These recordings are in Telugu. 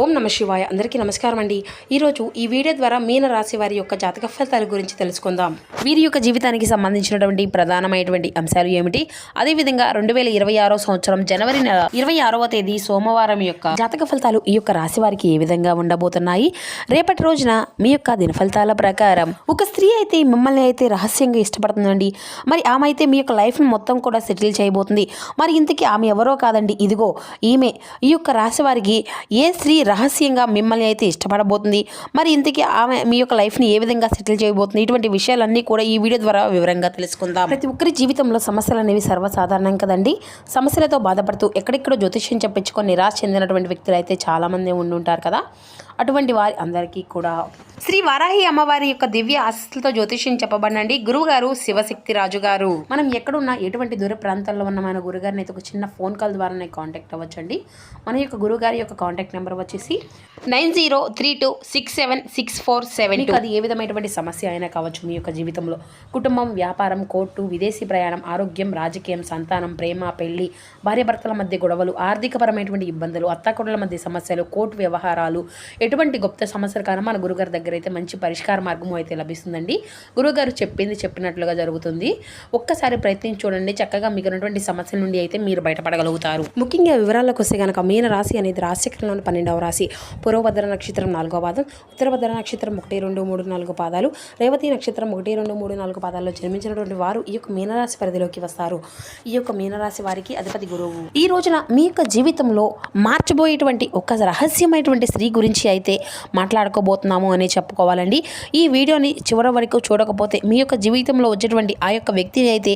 ఓం నమ శివాయ. అందరికీ నమస్కారం అండి. ఈరోజు ఈ వీడియో ద్వారా మీన రాశి వారి యొక్క జాతక ఫలితాల గురించి తెలుసుకుందాం. వీరి యొక్క జీవితానికి సంబంధించినటువంటి ప్రధానమైనటువంటి అంశాలు ఏమిటి? అదేవిధంగా రెండు వేల ఇరవై ఆరో సంవత్సరం జనవరి నెల ఇరవై ఆరవ తేదీ సోమవారం యొక్క జాతక ఫలితాలు ఈ యొక్క రాశి వారికి ఏ విధంగా ఉండబోతున్నాయి? రేపటి రోజున మీ యొక్క దిన ఫలితాల ప్రకారం ఒక స్త్రీ అయితే మిమ్మల్ని అయితే రహస్యంగా ఇష్టపడుతుందండి. మరి ఆమె అయితే మీ యొక్క లైఫ్ను మొత్తం కూడా సెటిల్ చేయబోతుంది. మరి ఇంతకీ ఆమె ఎవరో కాదండి. ఇదిగో ఈమె. ఈ యొక్క రాశి వారికి ఏ స్త్రీ రహస్యంగా మిమ్మల్ని అయితే ఇష్టపడబోతుంది. మరి ఇంతకీ ఆమె మీ యొక్క లైఫ్ని ఏ విధంగా సెటిల్ చేయబోతుంది? ఇటువంటి విషయాలన్నీ కూడా ఈ వీడియో ద్వారా వివరంగా తెలుసుకుందాం. ప్రతి ఒక్కరి జీవితంలో సమస్యలు అనేవి సర్వసాధారణం కదండి. సమస్యలతో బాధపడుతూ ఎక్కడెక్కడో జ్యోతిష్యం చెప్పించుకొని నిరాశ చెందినటువంటి వ్యక్తులు అయితే చాలామంది ఉండి ఉంటారు కదా. అటువంటి వారి అందరికీ కూడా శ్రీ వారాహి అమ్మవారి యొక్క దివ్య ఆశస్సులతో జ్యోతిష్యం చెప్పబడినండి. గురువు గారు శివశక్తి రాజు గారు. మనం ఎక్కడున్నా ఎటువంటి దూర ప్రాంతాల్లో ఉన్న మన గురుగారిని అయితే ఒక చిన్న ఫోన్ కాల్ ద్వారానే కాంటాక్ట్ అవ్వచ్చండి. మన యొక్క గురుగారి యొక్క కాంటాక్ట్ నెంబర్ వచ్చి వచ్చేసి nine zero three two six seven six four seven అది ఏ విధమైనటువంటి సమస్య అయినా కావచ్చు మీ యొక్క జీవితంలో. కుటుంబం వ్యాపారం కోర్టు విదేశీ ప్రయాణం ఆరోగ్యం రాజకీయం సంతానం ప్రేమ పెళ్ళి భార్యాభర్తల మధ్య గొడవలు ఆర్థికపరమైనటువంటి ఇబ్బందులు అత్తాకొడల మధ్య సమస్యలు కోర్టు వ్యవహారాలు ఎటువంటి గుప్త సమస్యలు కానీ మన గురుగారి దగ్గర అయితే మంచి పరిష్కార మార్గం అయితే లభిస్తుందండి. గురుగారు చెప్పింది చెప్పినట్లుగా జరుగుతుంది. ఒక్కసారి ప్రయత్నించి చూడండి చక్కగా మీకు ఉన్నటువంటి సమస్యల నుండి అయితే మీరు బయటపడగలుగుతారు. ముఖ్యంగా వివరాలకు వస్తే కనుక మీన రాశి అనేది రాశిచక్రంలోని పన్నెండవ రాశి. పూర్వభద్ర నక్షత్రం నాలుగో పాదం ఉత్తరభద్ర నక్షత్రం ఒకటి రెండు మూడు నాలుగు పాదాలు రేవతి నక్షత్రం ఒకటి రెండు మూడు నాలుగు పాదాల్లో జన్మించినటువంటి వారు ఈ యొక్క మీనరాశి పరిధిలోకి వస్తారు. ఈ యొక్క మీనరాశి వారికి అధిపతి గురువు. ఈ రోజున మీ యొక్క జీవితంలో మార్చబోయేటువంటి ఒక రహస్యమైనటువంటి స్త్రీ గురించి అయితే మాట్లాడుకోబోతున్నాము అని చెప్పుకోవాలండి. ఈ వీడియోని చివరి వరకు చూడకపోతే మీ యొక్క జీవితంలో వచ్చేటువంటి ఆ యొక్క వ్యక్తిని అయితే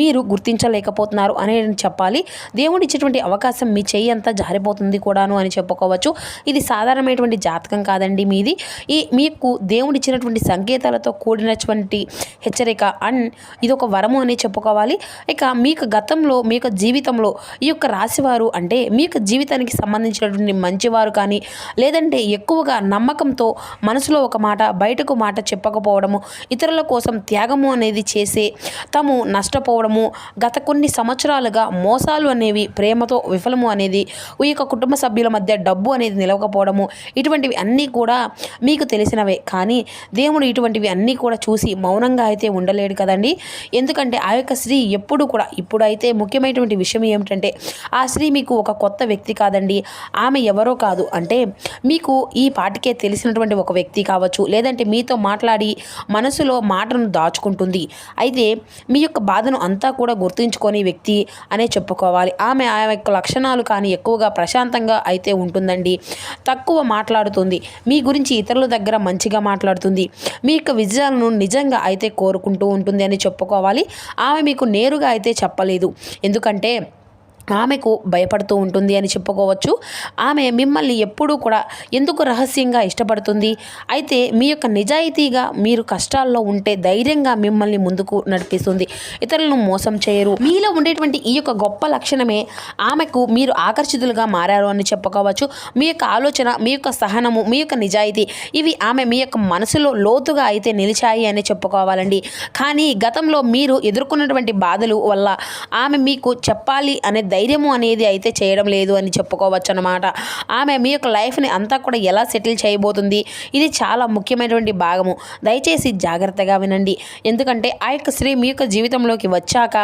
మీరు గుర్తించలేకపోతున్నారు అని చెప్పాలి. దేవుడు ఇచ్చేటువంటి అవకాశం మీ చేయి అంతా జారిపోతుంది కూడాను అని చెప్పుకోవచ్చు. ఇది సాధారణమైనటువంటి జాతకం కాదండి మీది. ఈ మీకు దేవుడిచ్చినటువంటి సంకేతాలతో కూడినటువంటి హెచ్చరిక అండ్ ఇది ఒక వరము అని చెప్పుకోవాలి. ఇక మీకు గతంలో మీ యొక్క జీవితంలో ఈ యొక్క రాశివారు అంటే మీ యొక్క జీవితానికి సంబంధించినటువంటి మంచివారు కానీ లేదంటే ఎక్కువగా నమ్మకంతో మనసులో ఒక మాట బయటకు మాట చెప్పకపోవడము ఇతరుల కోసం త్యాగము అనేది చేసే తాము నష్టపోవడము గత కొన్ని సంవత్సరాలుగా మోసాలు అనేవి ప్రేమతో విఫలము అనేది ఈ యొక్క కుటుంబ సభ్యుల మధ్య డబ్బు అనేది నిలవకపోవడము. ఇటువంటివి అన్నీ కూడా మీకు తెలిసినవే. కానీ దేవుడు ఇటువంటివి అన్నీ కూడా చూసి మౌనంగా అయితే ఉండలేడు కదండి. ఎందుకంటే ఆ యొక్క స్త్రీ ఎప్పుడు కూడా ఇప్పుడైతే ముఖ్యమైనటువంటి విషయం ఏమిటంటే ఆ స్త్రీ మీకు ఒక కొత్త వ్యక్తి కాదండి. ఆమె ఎవరో కాదు. అంటే మీకు ఈ పాటికే తెలిసినటువంటి ఒక వ్యక్తి కావచ్చు. లేదంటే మీతో మాట్లాడి మనసులో మాటను దాచుకుంటుంది. అయితే మీ యొక్క బాధను అంతా కూడా గుర్తుంచుకొని వ్యక్తి అనే చెప్పుకోవాలి. ఆమె ఆ యొక్క లక్షణాలు కానీ ఎక్కువగా ప్రశాంతంగా అయితే ఉంటుందండి. తక్కువ మాట్లాడుతుంది. మీ గురించి ఇతరుల దగ్గర మంచిగా మాట్లాడుతుంది. మీ యొక్క విజయాలను నిజంగా అయితే కోరుకుంటూ ఉంటుంది అని చెప్పుకోవాలి. ఆమె మీకు నేరుగా అయితే చెప్పలేదు. ఎందుకంటే ఆమెకు భయపడుతూ ఉంటుంది అని చెప్పుకోవచ్చు. ఆమె మిమ్మల్ని ఎప్పుడూ కూడా ఎందుకు రహస్యంగా ఇష్టపడుతుంది? అయితే మీ యొక్క నిజాయితీగా మీరు కష్టాల్లో ఉంటే ధైర్యంగా మిమ్మల్ని ముందుకు నడిపిస్తుంది. ఇతరులను మోసం చేయరు. మీలో ఉండేటువంటి ఈ యొక్క గొప్ప లక్షణమే ఆమెకు మీరు ఆకర్షితులుగా మారారు అని చెప్పుకోవచ్చు. మీ యొక్క ఆలోచన మీ యొక్క సహనము మీ యొక్క నిజాయితీ ఇవి ఆమె మీ యొక్క మనసులో లోతుగా అయితే నిలిచాయి అని చెప్పుకోవాలండి. కానీ గతంలో మీరు ఎదుర్కొన్నటువంటి బాధలు వల్ల ఆమె మీకు చెప్పాలి అనే ధైర్యము అనేది అయితే చేయడం లేదు అని చెప్పుకోవచ్చు అనమాట ఆమె మీ యొక్క లైఫ్ని అంతా కూడా ఎలా సెటిల్ చేయబోతుంది? ఇది చాలా ముఖ్యమైనటువంటి భాగము. దయచేసి జాగ్రత్తగా వినండి. ఎందుకంటే ఆ యొక్క స్త్రీ మీ యొక్క జీవితంలోకి వచ్చాక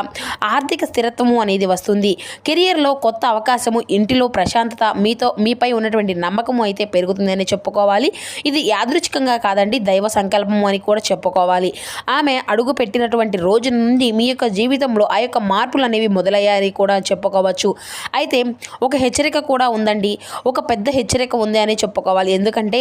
ఆర్థిక స్థిరత్వము అనేది వస్తుంది. కెరియర్లో కొత్త అవకాశము ఇంటిలో ప్రశాంతత మీతో మీపై ఉన్నటువంటి నమ్మకము అయితే పెరుగుతుందని చెప్పుకోవాలి. ఇది యాదృచ్ఛికంగా కాదండి దైవ సంకల్పము అని కూడా చెప్పుకోవాలి. ఆమె అడుగు పెట్టినటువంటి రోజు నుండి మీ యొక్క జీవితంలో ఆ యొక్క మార్పులు అనేవి మొదలయ్యాయి కూడా చెప్పుకోవచ్చు. అయితే ఒక హెచ్చరిక కూడా ఉందండి. ఒక పెద్ద హెచ్చరిక ఉంది అని చెప్పుకోవాలి. ఎందుకంటే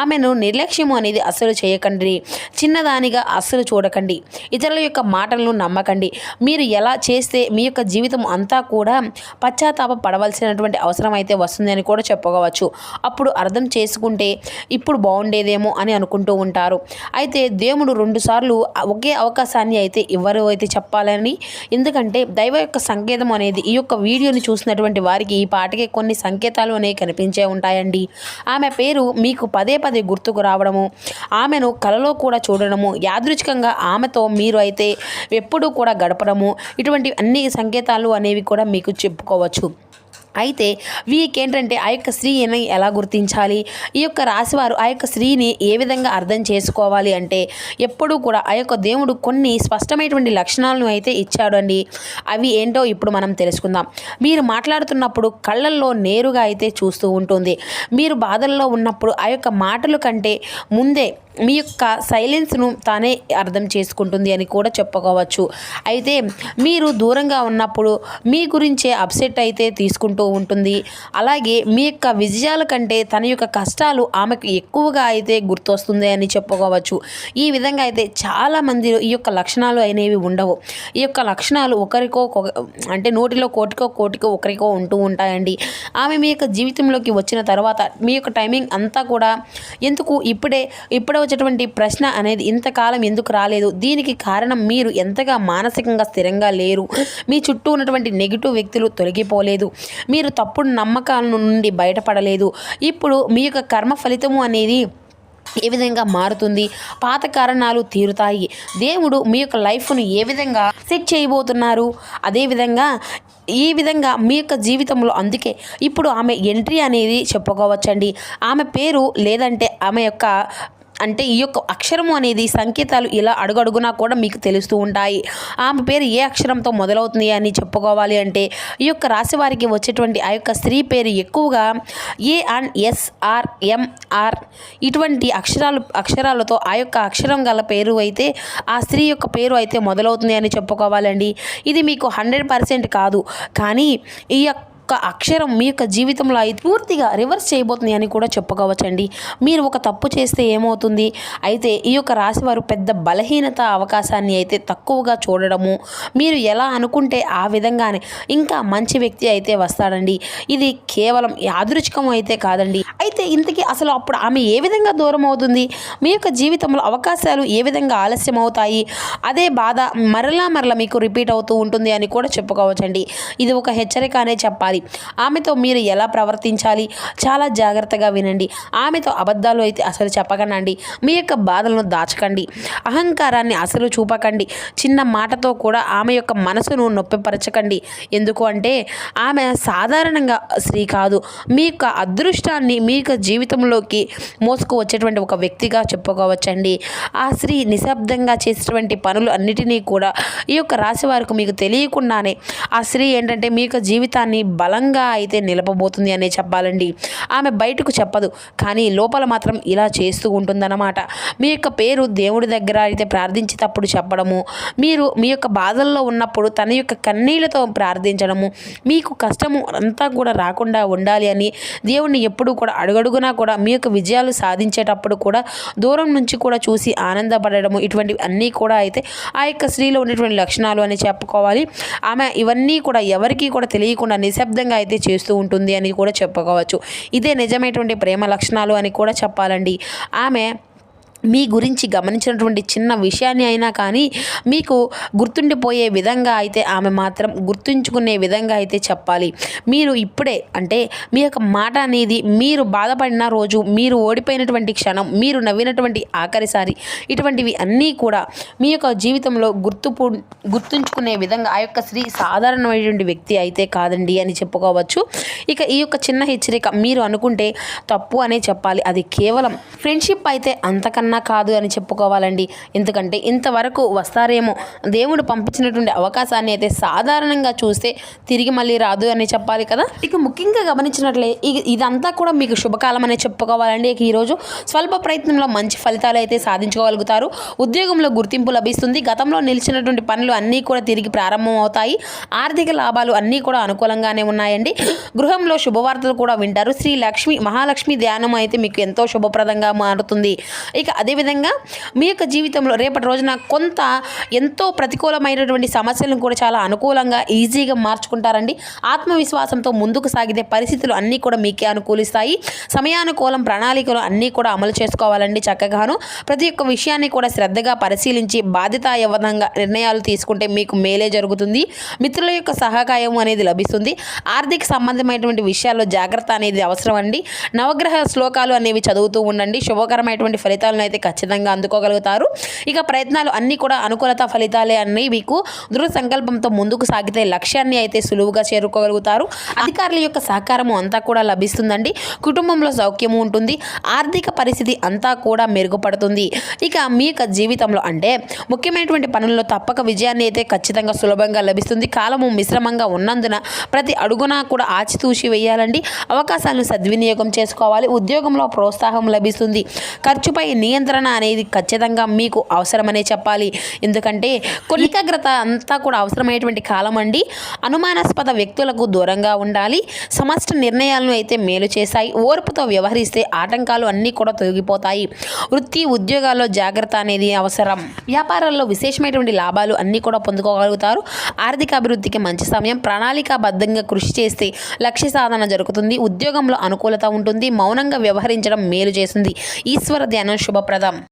ఆమెను నిర్లక్ష్యము అనేది అస్సలు చేయకండి. చిన్నదానిగా అస్సలు చూడకండి. ఇతరుల యొక్క మాటలను నమ్మకండి. మీరు ఎలా చేస్తే మీ యొక్క జీవితం అంతా కూడా పశ్చాత్తాప పడవలసినటువంటి అవసరం అయితే వస్తుంది అని కూడా చెప్పుకోవచ్చు. అప్పుడు అర్థం చేసుకుంటే ఇప్పుడు బాగుండేదేమో అని అనుకుంటూ ఉంటారు. అయితే దేవుడు రెండుసార్లు ఒకే అవకాశాన్ని అయితే ఇవ్వరు అయితే చెప్పాలని? ఎందుకంటే దైవ యొక్క సంకేతం అనేది ఈ యొక్క వీడియోని చూసినటువంటి వారికి ఈ పాటకి కొన్ని సంకేతాలు అనేవి కనిపించే ఉంటాయండి. ఆమె పేరు మీకు పదే పదే గుర్తుకు రావడము ఆమెను కలలో కూడా చూడడము యాదృచ్ఛికంగా ఆమెతో మీరు అయితే ఎప్పుడూ కూడా గడపడము ఇటువంటి అన్ని సంకేతాలు అనేవి కూడా మీకు చెప్పుకోవచ్చు. అయితే వీకేంటంటే ఆ యొక్క స్త్రీని ఎలా గుర్తించాలి? ఈ యొక్క రాశివారు ఆ యొక్క స్త్రీని ఏ విధంగా అర్థం చేసుకోవాలి అంటే ఎప్పుడూ కూడా ఆ యొక్క దేవుడు కొన్ని స్పష్టమైనటువంటి లక్షణాలను అయితే ఇచ్చాడు అండి అవి ఏంటో ఇప్పుడు మనం తెలుసుకుందాం. మీరు మాట్లాడుతున్నప్పుడు కళ్ళల్లో నేరుగా అయితే చూస్తూ ఉంటుంది. మీరు బాధల్లో ఉన్నప్పుడు ఆ యొక్క మాటలు కంటే ముందే మీ యొక్క సైలెన్స్ను తానే అర్థం చేసుకుంటుంది అని కూడా చెప్పుకోవచ్చు. అయితే మీరు దూరంగా ఉన్నప్పుడు మీ గురించే అప్సెట్ అయితే తీసుకుంటూ ఉంటుంది. అలాగే మీ యొక్క విజయాల కంటే తన యొక్క కష్టాలు ఆమెకు ఎక్కువగా అయితే గుర్తొస్తుంది అని చెప్పుకోవచ్చు. ఈ విధంగా అయితే చాలా మంది ఈ యొక్క లక్షణాలు అనేవి ఉండవు. ఈ యొక్క లక్షణాలు ఒకరికో అంటే నోటిలో కోటికో కోటికో ఒకరికో ఉంటూ ఉంటాయండి. ఆమె మీ యొక్క జీవితంలోకి వచ్చిన తర్వాత మీ యొక్క టైమింగ్ అంతా కూడా ఎందుకు ఇప్పుడే ఇప్పుడే వచ్చేటువంటి ప్రశ్న అనేది ఇంతకాలం ఎందుకు రాలేదు? దీనికి కారణం మీరు ఎంతగా మానసికంగా స్థిరంగా లేరు? మీ చుట్టూ ఉన్నటువంటి నెగిటివ్ వ్యక్తులు తొలగిపోలేదు. మీరు తప్పుడు నమ్మకాల నుండి బయటపడలేదు. ఇప్పుడు మీ యొక్క కర్మ ఫలితము అనేది ఏ విధంగా మారుతుంది? పాత కారణాలు తీరుతాయి. దేవుడు మీ యొక్క లైఫ్ను ఏ విధంగా సెట్ చేయబోతున్నారు? అదేవిధంగా ఈ విధంగా మీ యొక్క జీవితంలో అందుకే ఇప్పుడు ఆమె ఎంట్రీ అనేది చెప్పుకోవచ్చండి. ఆమె పేరు లేదంటే ఆమె యొక్క అంటే ఈ యొక్క అక్షరము అనేది సంకేతాలు ఇలా అడుగడుగునా కూడా మీకు తెలుస్తూ ఉంటాయి. ఆమె పేరు ఏ అక్షరంతో మొదలవుతుంది అని చెప్పుకోవాలి అంటే ఈ యొక్క రాశి వారికి వచ్చేటువంటి ఆ యొక్క స్త్రీ పేరు ఎక్కువగా ఏ అండ్ ఎస్ఆర్ ఎంఆర్ ఇటువంటి అక్షరాలు అక్షరాలతో ఆ యొక్క అక్షరం గల పేరు అయితే ఆ స్త్రీ యొక్క పేరు అయితే మొదలవుతుంది అని చెప్పుకోవాలండి. ఇది మీకు హండ్రెడ్ పర్సెంట్ కాదు. కానీ ఈ యొక్క ఒక్క అక్షరం మీ యొక్క జీవితంలో అయితే పూర్తిగా రివర్స్ చేయబోతుంది అని కూడా చెప్పుకోవచ్చండి. మీరు ఒక తప్పు చేస్తే ఏమవుతుంది? అయితే ఈ యొక్క రాశి వారు పెద్ద బలహీనత అవకాశాన్ని అయితే తక్కువగా చూడడము మీరు ఎలా అనుకుంటే ఆ విధంగానే ఇంకా మంచి వ్యక్తి అయితే వస్తాడండి. ఇది కేవలం యాదృచ్ఛికం అయితే కాదండి. అయితే ఇంతకీ అసలు అప్పుడు ఆమె ఏ విధంగా దూరం అవుతుంది? మీ యొక్క జీవితంలో అవకాశాలు ఏ విధంగా ఆలస్యం అవుతాయి? అదే బాధ మరలా మరలా మీకు రిపీట్ అవుతూ ఉంటుంది అని కూడా చెప్పుకోవచ్చండి. ఇది ఒక హెచ్చరిక అనే చెప్పాలి. ఆమెతో మీరు ఎలా ప్రవర్తించాలి? చాలా జాగ్రత్తగా వినండి. ఆమెతో అబద్ధాలు అయితే అసలు చెప్పకనండి మీ యొక్క బాధలను దాచకండి. అహంకారాన్ని అసలు చూపకండి. చిన్న మాటతో కూడా ఆమె యొక్క మనసును నొప్పిపరచకండి. ఎందుకు అంటే ఆమె సాధారణంగా స్త్రీ కాదు. మీ యొక్క అదృష్టాన్ని మీ యొక్క జీవితంలోకి మోసుకు వచ్చేటువంటి ఒక వ్యక్తిగా చెప్పుకోవచ్చండి. ఆ స్త్రీ నిశ్శబ్దంగా చేసేటువంటి పనులు అన్నిటినీ కూడా ఈ యొక్క రాశి వారికి మీకు తెలియకుండానే ఆ స్త్రీ ఏంటంటే మీ యొక్క జీవితాన్ని బలంగా అయితే నిలపబోతుంది అనే చెప్పాలండి. ఆమె బయటకు చెప్పదు. కానీ లోపల మాత్రం ఇలా చేస్తూ ఉంటుందన్నమాట. మీ యొక్క పేరు దేవుడి దగ్గర అయితే ప్రార్థించేటప్పుడు చెప్పడము మీరు మీ యొక్క బాధల్లో ఉన్నప్పుడు తన యొక్క కన్నీళ్ళతో ప్రార్థించడము మీకు కష్టము అంతా కూడా రాకుండా ఉండాలి అని దేవుణ్ణి ఎప్పుడూ కూడా అడుగడుగునా కూడా మీ యొక్క విజయాలు సాధించేటప్పుడు కూడా దూరం నుంచి కూడా చూసి ఆనందపడడము ఇటువంటివి అన్నీ కూడా అయితే ఆ యొక్క స్త్రీలో ఉన్నటువంటి లక్షణాలు అని చెప్పుకోవాలి. ఆమె ఇవన్నీ కూడా ఎవరికీ కూడా తెలియకుండా నిశ్శబ్దంగా అయితే చేస్తూ ఉంటుంది అని కూడా చెప్పుకోవచ్చు ఇదే నిజమైనటువంటి ప్రేమ లక్షణాలు అని కూడా చెప్పాలండి. ఆమె మీ గురించి గమనించినటువంటి చిన్న విషయాన్ని అయినా కానీ మీకు గుర్తుండిపోయే విధంగా అయితే ఆమె మాత్రం గుర్తుంచుకునే విధంగా అయితే చెప్పాలి. మీరు ఇప్పుడే అంటే మీ యొక్క మాట అనేది మీరు బాధపడిన రోజు మీరు ఓడిపోయినటువంటి క్షణం మీరు నవ్వినటువంటి ఆఖరిసారి ఇటువంటివి అన్నీ కూడా మీ యొక్క జీవితంలో గుర్తుపు గుర్తుంచుకునే విధంగా ఆ యొక్క స్త్రీ సాధారణమైనటువంటి వ్యక్తి అయితే కాదండి అని చెప్పుకోవచ్చు. ఇక ఈ యొక్క చిన్న హెచ్చరిక మీరు అనుకుంటే తప్పు అనే చెప్పాలి. అది కేవలం ఫ్రెండ్షిప్ అయితే అంతకన్నా కాదు అని చెప్పుకోవాలండి. ఎందుకంటే ఇంతవరకు వస్తారేమో. దేవుడు పంపించినటువంటి అవకాశాన్ని అయితే సాధారణంగా చూస్తే తిరిగి మళ్ళీ రాదు అని చెప్పాలి కదా. ఇక ముఖ్యంగా గమనించినట్లే ఇక ఇదంతా కూడా మీకు శుభకాలం అనే చెప్పుకోవాలండి. ఇక ఈరోజు స్వల్ప ప్రయత్నంలో మంచి ఫలితాలు అయితే సాధించుకోగలుగుతారు. ఉద్యోగంలో గుర్తింపు లభిస్తుంది. గతంలో నిలిచినటువంటి పనులు అన్నీ కూడా తిరిగి ప్రారంభం అవుతాయి ఆర్థిక లాభాలు అన్నీ కూడా అనుకూలంగానే ఉన్నాయండి. గృహంలో శుభవార్తలు కూడా వింటారు. శ్రీ లక్ష్మి మహాలక్ష్మి ధ్యానం అయితే మీకు ఎంతో శుభప్రదంగా మారుతుంది. ఇక అదేవిధంగా మీ యొక్క జీవితంలో రేపటి రోజున కొంత ఎంతో ప్రతికూలమైనటువంటి సమస్యలను కూడా చాలా అనుకూలంగా ఈజీగా మార్చుకుంటారండి. ఆత్మవిశ్వాసంతో ముందుకు సాగితే పరిస్థితులు అన్నీ కూడా మీకే అనుకూలిస్తాయి. సమయానుకూలం ప్రణాళికలు అన్నీ కూడా అమలు చేసుకోవాలండి చక్కగాను. ప్రతి ఒక్క విషయాన్ని కూడా శ్రద్ధగా పరిశీలించి బాధ్యతాయుతంగా నిర్ణయాలు తీసుకుంటే మీకు మేలే జరుగుతుంది. మిత్రుల యొక్క సహకాయం అనేది లభిస్తుంది. ఆర్థిక సంబంధమైనటువంటి విషయాల్లో జాగ్రత్త అనేది అవసరం అండి నవగ్రహ శ్లోకాలు అనేవి చదువుతూ ఉండండి. శుభకరమైనటువంటి ఫలితాలను అయితే ఖచ్చితంగా అందుకోగలుగుతారు. ఇక ప్రయత్నాలు అన్నీ కూడా అనుకూలత ఫలితాలే అన్నీ మీకు దృఢ సంకల్పంతో ముందుకు సాగితే లక్ష్యాన్ని అయితే సులువుగా చేరుకోగలుగుతారు. అధికారుల యొక్క సహకారము అంతా కూడా లభిస్తుందండి. కుటుంబంలో సౌఖ్యము ఉంటుంది. ఆర్థిక పరిస్థితి అంతా కూడా మెరుగుపడుతుంది. ఇక మీ యొక్క జీవితంలో అంటే ముఖ్యమైనటువంటి పనుల్లో తప్పక విజయాన్ని అయితే ఖచ్చితంగా సులభంగా లభిస్తుంది. కాలము మిశ్రమంగా ఉన్నందున ప్రతి అడుగున కూడా ఆచితూచి వేయాలండి. అవకాశాలను సద్వినియోగం చేసుకోవాలి. ఉద్యోగంలో ప్రోత్సాహం లభిస్తుంది. ఖర్చుపై నియంత్రణ నియంత్రణ అనేది ఖచ్చితంగా మీకు అవసరమనే చెప్పాలి. ఎందుకంటే కొన్ని ఏకాగ్రత అంతా కూడా అవసరమైనటువంటి కాలం అండి. అనుమానాస్పద వ్యక్తులకు దూరంగా ఉండాలి. సమష్ట నిర్ణయాలను అయితే మేలు చేశాయి. ఓర్పుతో వ్యవహరిస్తే ఆటంకాలు అన్నీ కూడా తొలగిపోతాయి. వృత్తి ఉద్యోగాల్లో జాగ్రత్త అనేది అవసరం. వ్యాపారాల్లో విశేషమైనటువంటి లాభాలు అన్నీ కూడా పొందుకోగలుగుతారు. ఆర్థిక అభివృద్ధికి మంచి సమయం. ప్రణాళికాబద్ధంగా కృషి చేస్తే లక్ష్య సాధన జరుగుతుంది. ఉద్యోగంలో అనుకూలత ఉంటుంది. మౌనంగా వ్యవహరించడం మేలు చేస్తుంది. ఈశ్వర ధ్యానం శుభ శుభప్రదం